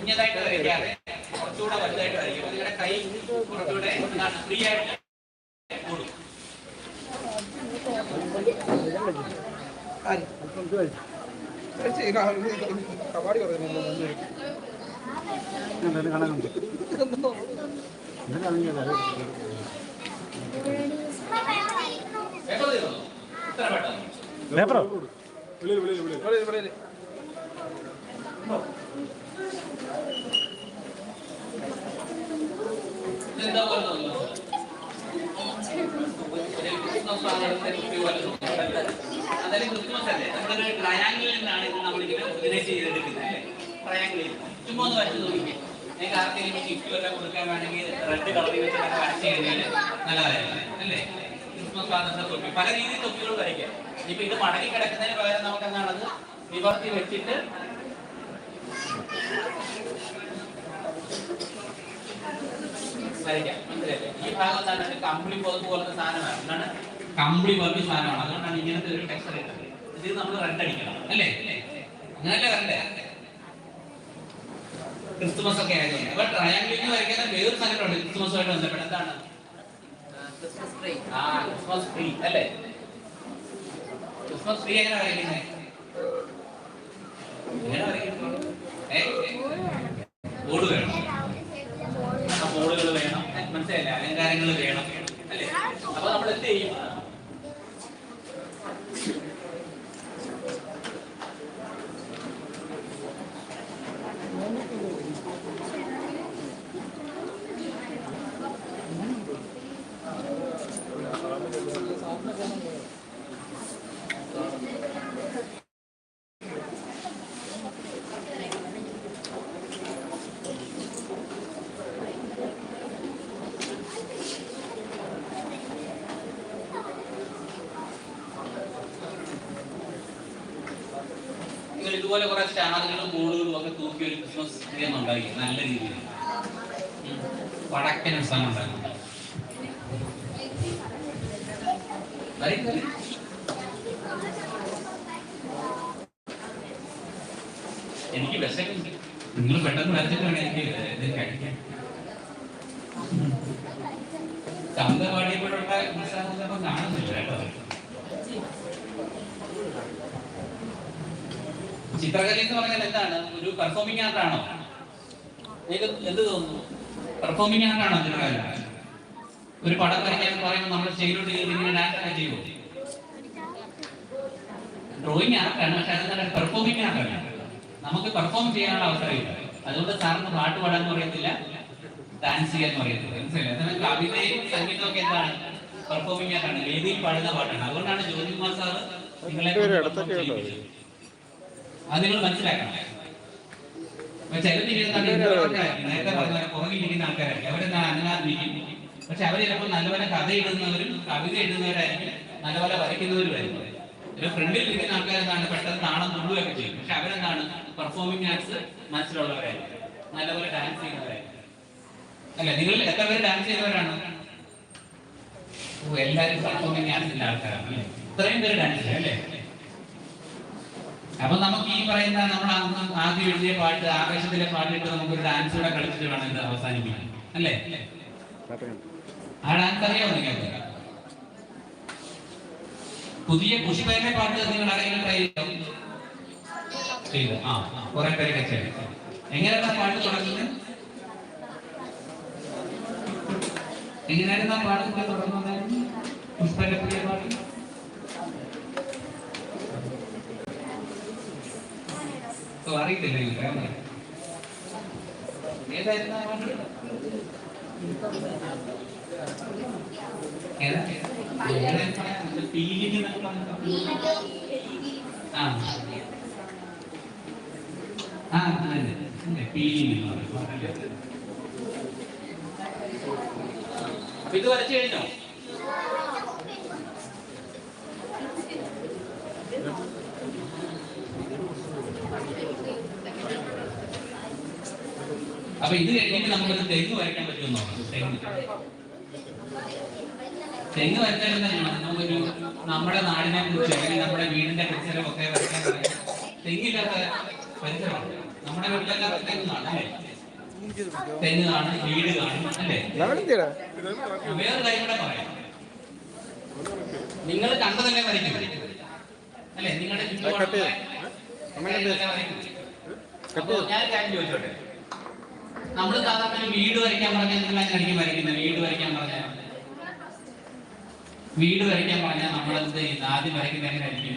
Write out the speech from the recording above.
കുഞ്ഞതായിട്ട് വരയ്ക്കാതെ കുറച്ചുകൂടെ വലുതായിട്ട് വരയ്ക്കും. നിങ്ങളുടെ കൈ കുറച്ചുകൂടെ എന്താണ് ഫ്രീ ആയിട്ട് കൂടും. കബാഡി പറയുന്നത് എന്തായാലും കാണാനുണ്ട് എന്തായാലും പേപ്പർ തീർന്നു ഇത്ര പെട്ടെന്ന് പേപ്പറോ വെളിയിൽ വെളിയിൽ നിന്നാണ് ഇത് കൊടുക്കാൻ അല്ലേ തൊപ്പി പല രീതിയിൽ തൊപ്പികൾ വരയ്ക്കാം ഇപ്പൊ ഇത് മടങ്ങി കിടക്കുന്നതിന് പകരം നമുക്ക് എന്താണത് നിവർത്തി വെച്ചിട്ട് മനസ്സിലായില്ലേ? ഈ ഭാഗം എന്താണ്? ഒരു കമ്പിളി പുതപ്പ് പോലത്തെ സാധനമാണ്. എന്താണ്? കമ്പിളി പോലത്തെ സാധനമാണ്. അതുകൊണ്ടാണ് ഇങ്ങനത്തെ ഒരു ടെക്സ്ചർ ഇട്ടത്. ഇത് നമ്മൾ റെഡ് അടിക്കണം. അല്ലേ? അങ്ങനല്ലേ വരണ്ടേ ക്രിസ്തുമസ് ഒക്കെ ആയതുകൊണ്ട്. അപ്പൊ ട്രയാങ്കിളിന് വരയ്ക്കുന്ന വേറൊരു സംഘടനയുണ്ട് ക്രിസ്തുമസുമായിട്ട് ബന്ധപ്പെട്ട് എന്താണ്? ക്രിസ്മസ് ട്രീ ആ ക്രിസ്മസ് അല്ലേ? ക്രിസ്മസ് ട്രീ എങ്ങനെ വരയ്ക്കുന്നത് ഏ വേണം. ബോർഡുകൾ വേണം മനസ്സിലായില്ലേ? അലങ്കാരങ്ങൾ വേണം അല്ലേ? അപ്പൊ നമ്മൾ എന്ത് ചെയ്യും? ഇതുപോലെ കുറെ സ്റ്റാറുകളും ബോർഡുകളും ഒക്കെ തൂക്കി ഒരു ക്രിസ്മസ് ഗെയിം ഉണ്ടാക്കി. നല്ല രീതിയിൽ. വടക്കൻ ഉത്സവം ഉണ്ടാക്കി. എനിക്ക് വിശക്കുണ്ട് നിങ്ങൾ പെട്ടെന്ന് വരച്ചിട്ടാണ് എനിക്ക് ഇത് കഴിക്കാൻ. കന്തവാടിയപ്പോഴുള്ള പാടിയപ്പോഴുള്ള കാണുന്നില്ല കേട്ടോ. ചിത്രകല എന്ന് പറഞ്ഞാൽ എന്താണ്? ഒരു പെർഫോമിംഗ് ആർട്ട് ആണോ? എന്ത് തോന്നുന്നു? പെർഫോമിംഗ് ആർട്ട് ആണോ ചിത്രകല? ഒരു പടം വരയ്ക്കാൻ പറയുമ്പോൾ നമ്മൾ സ്റ്റേജിലോട്ട് കയറി ഇങ്ങനെ ഡാൻസ് ചെയ്യുമോ ഡ്രോയിങ് ആർട്ടാണ് പക്ഷെ അതെന്താണ് പെർഫോമിംഗ് ആർട്ടാണ് നമുക്ക് പെർഫോം ചെയ്യാനുള്ള അവസരമില്ല അതുകൊണ്ട് സാറിന് പാട്ട് പാടാൻ പറയത്തില്ല ഡാൻസ് ചെയ്യാൻ പറയത്തില്ല. മനസ്സിലായി എന്നാൽ അഭിനയം സംഗീതമൊക്കെ എന്താണ്? പെർഫോമിംഗ് ആർട്ടാണ് വേദിയിൽ പാടുന്ന പാട്ടാണ്. അതുകൊണ്ടാണ് ജ്യോതികുമാർ സാറ് നിങ്ങളെ. അത് നിങ്ങൾ മനസ്സിലാക്കണം. നേരത്തെ പറഞ്ഞ പുറകിലിരിക്കുന്ന ആൾക്കാരായിരിക്കും. അവരെന്താണ് അനങ്ങാതിരിക്കും പക്ഷെ അവർ ചിലപ്പോൾ നല്ലപോലെ കഥ എഴുതുന്നവരും കവിത എഴുതുന്നവരായിരിക്കും. നല്ലപോലെ വരയ്ക്കുന്നവരുമായിരിക്കും. ഒരു ഫ്രണ്ടിൽ ഇരിക്കുന്ന ആൾക്കാരെന്താണ് പെട്ടെന്ന് താളം തുള്ളുകയൊക്കെ ചെയ്യും. പക്ഷെ അവരെന്താണ് പെർഫോമിംഗ് ആർട്സ് മനസ്സിലുള്ളവരായിരിക്കും. നല്ലപോലെ ഡാൻസ് ചെയ്യുന്നവരായിരിക്കും. അല്ല? നിങ്ങൾ എത്ര പേര് ഡാൻസ് ചെയ്യുന്നവരാണ്? ഓ എല്ലാവരും പെർഫോമിംഗ് ആർട്സിന്റെ ആൾക്കാരാണ് ഇത്രയും പേര് ഡാൻസ് ചെയ്യും അല്ലേ? അപ്പൊ നമുക്ക് ഈ പറയുന്ന നമ്മൾ ആദ്യം എഴുതിയ പാട്ട് ആകാശത്തിലെ പാട്ടിട്ട് നമുക്ക് ഒരു ഡാൻസ് കൂടെ കളിച്ചിട്ട് വേണം ഇത് അവസാനിപ്പിക്കാൻ. അല്ലേ? ആ ഡാൻസ് അറിയാമോ നിങ്ങൾക്ക് പുതിയ പുഷ്പയിലെ പാട്ട് നിങ്ങൾ ആരെങ്കിലും ട്രൈ ചെയ്തു? ആ കുറെ പേരൊക്കെ ചെയ്തു. എങ്ങനെയാണ് പാട്ട് തുടങ്ങുന്നത്? എങ്ങനെയായിരുന്നു ആ പാട്ടിന്റെ തുടങ്ങുന്നത്? പുഷ്പന്റെ പുതിയ പാട്ട് ഓ, അറിയത്തില്ല നിങ്ങൾക്ക് അല്ലേ? ഏതായിരുന്നു ആ പാട്ട്? ഏതാ? ഏതായിരുന്നു? ഇത് പീലിംഗ് എന്നൊക്കെ പറഞ്ഞ അറിയില്ല ആ ഇത് വരച്ചു കഴിഞ്ഞോ? അപ്പൊ ഇത് കഴിഞ്ഞിട്ട് നമുക്കൊരു തെങ്ങ് വരയ്ക്കാൻ പറ്റുമെന്നോ? തെങ്ങ്. തെങ്ങ് വരച്ചാൽ തന്നെയാണ് നമുക്കൊരു നമ്മുടെ നാടിനെ കുറിച്ച് അല്ലെങ്കിൽ നമ്മുടെ വീടിന്റെ പരിസരം ഒക്കെ വരയ്ക്കാൻ പറയാം. തെങ്ങില്ലാത്ത പരിസരമാണ്. നമ്മുടെ വീട്ടിലല്ലാത്ത തെങ്ങ് കാണും അല്ലേ? തെങ്ങ് കാണും വീട് കാണും അല്ലേ? വേറെ കാര്യം കൂടെ പറയാം. നിങ്ങൾ കണ്ടതല്ലേ വരയ്ക്കും. അല്ലേ? നിങ്ങളുടെ ചുറ്റുപാടും. ഞാൻ കാര്യം ചോദിച്ചോട്ടെ? നമ്മൾ സാധാരണ വീട് വരയ്ക്കാൻ പറഞ്ഞാൽ എന്തെല്ലാം വരയ്ക്കുന്നത്? വീട് വരയ്ക്കാൻ പറഞ്ഞാൽ വീട് വരയ്ക്കാൻ പറഞ്ഞാൽ നമ്മൾ എന്ത് ചെയ്യുന്നത് ആദ്യം വരയ്ക്കുന്നത് എങ്ങനെയായിരിക്കും